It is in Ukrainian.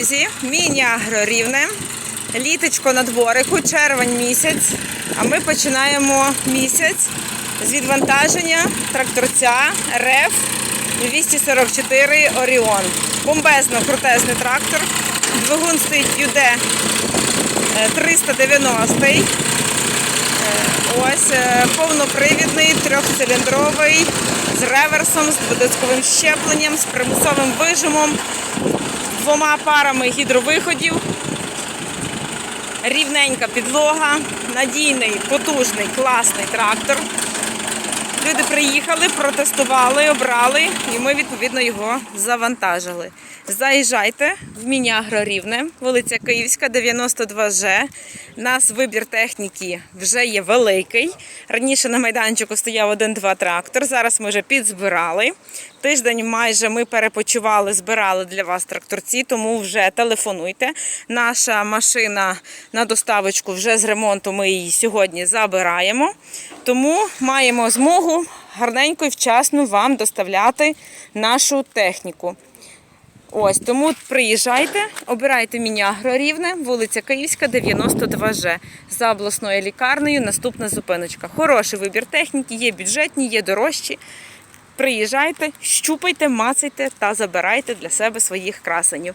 друзі, міні-агро рівне. Літочко на дворику, червень місяць. А ми починаємо місяць з відвантаження тракторця РЕФ 244 Оріон. Бомбезно крутезний трактор. Двигун стоїть ЮД 390. Е, Ось е, повнопривідний, трьохциліндровий, з реверсом, з додатковим щепленням, з примусовим вижимом, двома парами гідровиходів, рівненька підлога, надійний, потужний, класний трактор. Люди приїхали, протестували, обрали, і ми відповідно його завантажили. Заїжджайте в Мінягро Рівне, вулиця Київська, 92Ж. Нас вибір техніки вже є великий. Раніше на майданчику стояв один-два трактор. Зараз ми вже підзбирали. Тиждень майже ми перепочивали, збирали для вас тракторці, тому вже телефонуйте. Наша машина на доставочку вже з ремонту. Ми її сьогодні забираємо. Тому маємо змогу гарненько і вчасно вам доставляти нашу техніку. Ось тому приїжджайте, обирайте міні-агро рівне, вулиця Київська, 92Ж. За обласною лікарнею наступна зупиночка. Хороший вибір техніки, є бюджетні, є дорожчі. Приїжджайте, щупайте, мацайте та забирайте для себе своїх красенів.